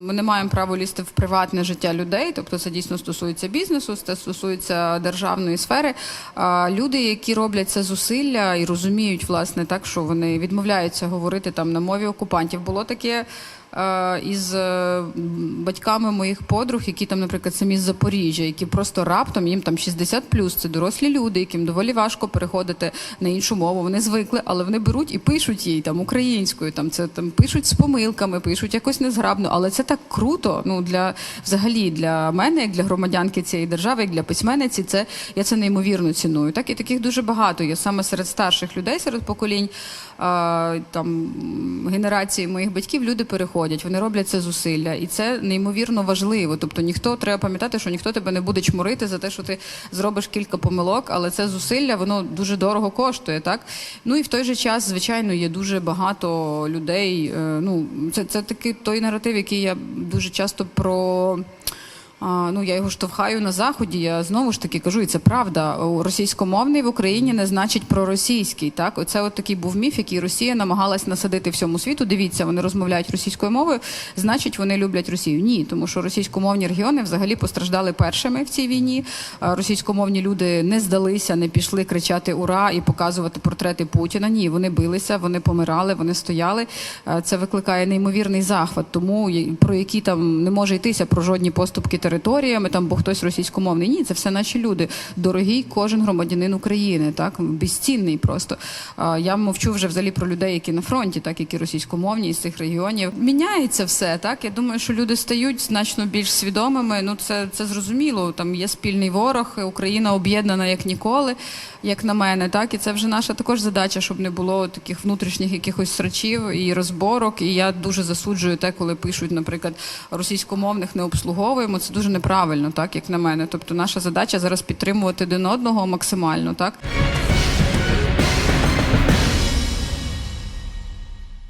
Ми не маємо права лізти в приватне життя людей, тобто це дійсно стосується бізнесу, це стосується державної сфери. Люди, які роблять це зусилля і розуміють, власне, так що вони відмовляються говорити там на мові окупантів. Було таке е, із е, батьками моїх подруг, які там, наприклад, самі з Запоріжжя, які просто раптом їм там 60 це дорослі люди, яким доволі важко переходити на іншу мову. Вони звикли, але вони беруть і пишуть їй там українською. Там це там пишуть з помилками, пишуть якось незграбно, але це так круто. Ну для взагалі для мене, як для громадянки цієї держави, як для письменниці, це я це неймовірно ціную. Так і таких дуже багато є саме серед старших людей, серед поколінь а, там генерації моїх батьків. Люди переходять, вони роблять це зусилля, і це неймовірно важливо. Тобто ніхто треба пам'ятати, що ніхто тебе не буде чморити за те, що ти зробиш кілька помилок, але це зусилля, воно дуже дорого коштує, так ну і в той же час, звичайно, є дуже багато людей. е, Ну, це, це такий той наратив, який я дуже часто про. А, ну, я його штовхаю на заході. Я знову ж таки кажу, і це правда. Російськомовний в Україні не значить проросійський. Так, оце от такий був міф, який Росія намагалась насадити всьому світу. Дивіться, вони розмовляють російською мовою, значить, вони люблять Росію. Ні, тому що російськомовні регіони взагалі постраждали першими в цій війні. Російськомовні люди не здалися, не пішли кричати ура і показувати портрети Путіна. Ні, вони билися, вони помирали, вони стояли. Це викликає неймовірний захват. Тому про які там не може йтися про жодні поступки територіями, там бо хтось російськомовний. Ні, це все наші люди. Дорогий кожен громадянин України, так безцінний просто. Я мовчу вже взагалі про людей, які на фронті, так які російськомовні з цих регіонів. Міняється все. Так я думаю, що люди стають значно більш свідомими. Ну це, це зрозуміло. Там є спільний ворог. Україна об'єднана як ніколи, як на мене. Так і це вже наша також задача, щоб не було таких внутрішніх якихось срачів і розборок. І я дуже засуджую те, коли пишуть, наприклад, російськомовних не обслуговуємо. Це дуже неправильно, так як на мене. Тобто, наша задача зараз підтримувати один одного максимально, так.